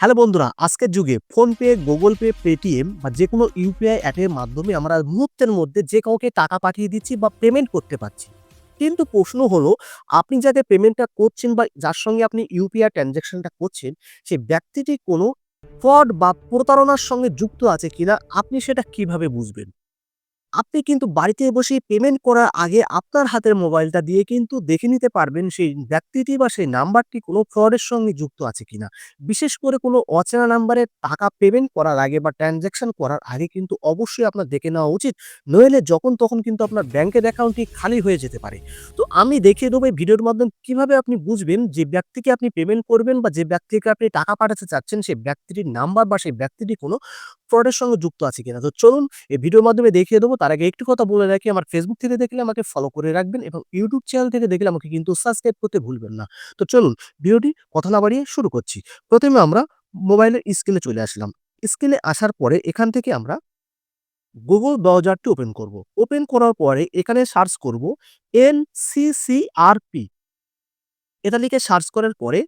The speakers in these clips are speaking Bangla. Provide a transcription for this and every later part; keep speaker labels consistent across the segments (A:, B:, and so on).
A: হ্যালো বন্ধুরা, আজকের যুগে ফোনপে, গুগল পে, পেটিএম বা যে কোনো ইউপিআই অ্যাপের মাধ্যমে আমরা মুহূর্তের মধ্যে যে কাউকে টাকা পাঠিয়ে দিচ্ছি বা পেমেন্ট করতে পারছি। কিন্তু প্রশ্ন হলো, আপনি যাকে পেমেন্টটা করছেন বা যার সঙ্গে আপনি ইউপিআই ট্রানজ্যাকশনটা করছেন সেই ব্যক্তিটি কোনো ফ্রড বা প্রতারণার সঙ্গে যুক্ত আছে কিনা, আপনি সেটা কীভাবে বুঝবেন? আপনি কিন্তু বাড়িতে বসে পেমেন্ট করার আগে আপনার হাতের মোবাইলটা দিয়ে কিন্তু দেখে নিতে পারবেন সেই ব্যক্তিটি বা সেই নাম্বারটি কোনো ফ্রডের সঙ্গে যুক্ত আছে কিনা। বিশেষ করে কোনো অচেনা নাম্বারে টাকা পেমেন্ট করার আগে বা ট্রানজ্যাকশন করার আগে কিন্তু অবশ্যই আপনার দেখে নেওয়া উচিত। নইলে যখন তখন কিন্তু আপনার ব্যাংকের অ্যাকাউন্টটি খালি হয়ে যেতে পারে। তো আমি দেখিয়ে দেবো ভিডিওর মাধ্যমে কীভাবে আপনি বুঝবেন যে ব্যক্তিকে আপনি পেমেন্ট করবেন বা যে ব্যক্তিকে আপনি টাকা পাঠাতে চাচ্ছেন সেই ব্যক্তিটির নাম্বার বা সেই ব্যক্তিটি কোনো ফ্রডের সঙ্গে যুক্ত আছে কিনা। তো চলুন এই ভিডিওর মাধ্যমে দেখিয়ে দেবো তার আগে একটু কথা বলে রাখি, আমার ফেসবুক থেকে দেখলে আমাকে ফলো করে রাখবেন এবং ইউটিউব চ্যানেল থেকে দেখলে আমাকে কিন্তু সাবস্ক্রাইব করতে ভুলবেন না। তো চলুন ভিডিওটি কথা না বাড়িয়ে শুরু করছি। প্রথমে আমরা মোবাইলের স্ক্রিনে চলে আসলাম। স্ক্রিনে আসার পরে এখান থেকে আমরা গুগল ব্রাউজারটি ওপেন করব। ওপেন করার পরে এখানে সার্চ করব এন সিসিআরপি এটা লিখে সার্চ করার পরে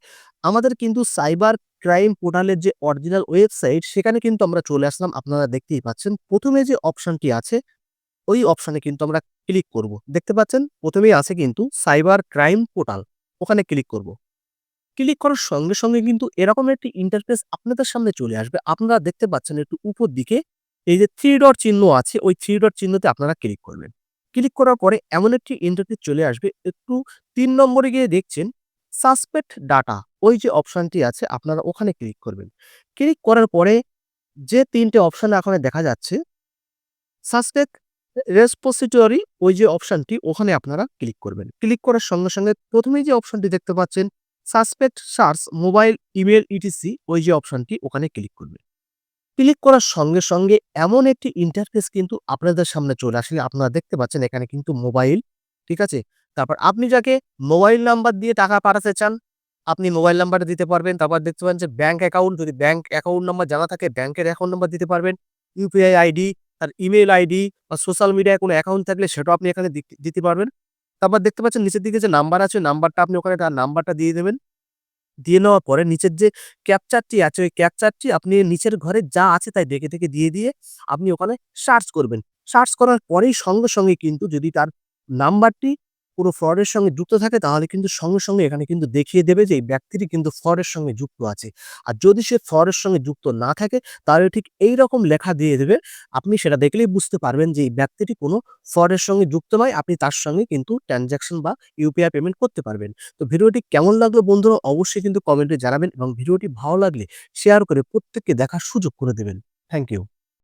A: আমাদের কিন্তু সাইবার ক্রাইম পোর্টালের যে অরিজিনাল ওয়েবসাইট সেখানে কিন্তু আমরা চলে আসলাম। আপনারা দেখতেই পাচ্ছেন। প্রথমে যে অপশনটি আছে ওই অপশনে কিন্তু আমরা ক্লিক করব। দেখতে পাচ্ছেন? প্রথমেই আছে কিন্তু সাইবার ক্রাইম পোর্টাল ওখানে ক্লিক করব। ক্লিক করার সঙ্গে সঙ্গে কিন্তু এরকম একটি ইন্টারফেস আপনাদের সামনে চলে আসবে। আপনারা দেখতে পাচ্ছেন একটু উপর দিকে এই যে থ্রি ডট চিহ্ন আছে, ওই থ্রি ডট চিহ্নতে আপনারা ক্লিক করবেন। ক্লিক করার পরে এমন একটি ইন্টারফেস চলে আসবে। একটু তিন নম্বরে গিয়ে দেখছেন সাসপেক্ট ডাটা ওই যে অপশনটি আছে, আপনারা ওখানে ক্লিক করবেন। ক্লিক করার পরে যে তিনটে অপশন এখানে দেখা যাচ্ছে সাসপেক্ট রেসপোসিটরি ওই যে অপশনটি ওখানে আপনারা ক্লিক করবেন। ক্লিক করার সঙ্গে সঙ্গে প্রথমেই যে অপশনটি দেখতে পাচ্ছেন, suspect search mobile email etc, ওই যে অপশনটি ওখানে ক্লিক করবেন। ক্লিক করার সঙ্গে সঙ্গে এমন একটি ইন্টারফেস কিন্তু আপনাদের সামনে চলে আসলে আপনারা দেখতে পাচ্ছেন এখানে কিন্তু মোবাইল, ঠিক আছে? তারপর আপনি যাকে মোবাইল নাম্বার দিয়ে টাকা পাঠাতে চান, আপনি মোবাইল নাম্বারটা দিতে পারবেন। তারপর দেখতে পাবেন যে ব্যাংক অ্যাকাউন্ট, যদি ব্যাঙ্ক অ্যাকাউন্ট নাম্বার জানা থাকে, ব্যাংকের অ্যাকাউন্ট নাম্বার দিতে পারবেন। ইউপিআই আইডি তার ইমেল আইডি বা সোশ্যাল মিডিয়ায় কোনো অ্যাকাউন্ট থাকলে সেটাও আপনি এখানে দিতে পারবেন। তারপর দেখতে পাচ্ছেন নিচের দিকে যে নাম্বার আছে নাম্বারটা আপনি ওখানে তার নাম্বারটা দিয়ে দেবেন। দিয়ে নেওয়ার পরে নিচের যে ক্যাপচারটি আছে, ওই ক্যাপচারটি আপনি নিচের ঘরে যা আছে তাই দেখে দেখে দিয়ে দিয়ে আপনি ওখানে সার্চ করবেন। সার্চ করার পরেই সঙ্গে সঙ্গে কিন্তু যদি তার নাম্বারটি পুরো ফ্রডের সঙ্গে যুক্ত থাকে, তাহলে কিন্তু সঙ্গে সঙ্গে এখানে কিন্তু দেখিয়ে দেবে যে এই ব্যক্তিটি কিন্তু ফ্রডের সঙ্গে যুক্ত আছে। আর যদি সে ফ্রডের সঙ্গে যুক্ত না থাকে, তাহলে ঠিক এই রকম লেখা দিয়ে দেবে, আপনি সেটা দেখলেই বুঝতে পারবেন যে এই ব্যক্তিটি কোনো ফ্রডের সঙ্গে যুক্ত নয়, আপনি তার সঙ্গে কিন্তু ট্রানজ্যাকশন বা ইউপিআই পেমেন্ট করতে পারবেন। তো ভিডিওটি কেমন লাগল বন্ধুরা, অবশ্যই কিন্তু কমেন্টে জানাবেন এবং ভিডিওটি ভালো লাগলে শেয়ার করে প্রত্যেককে দেখার সুযোগ করে দেবেন। Thank you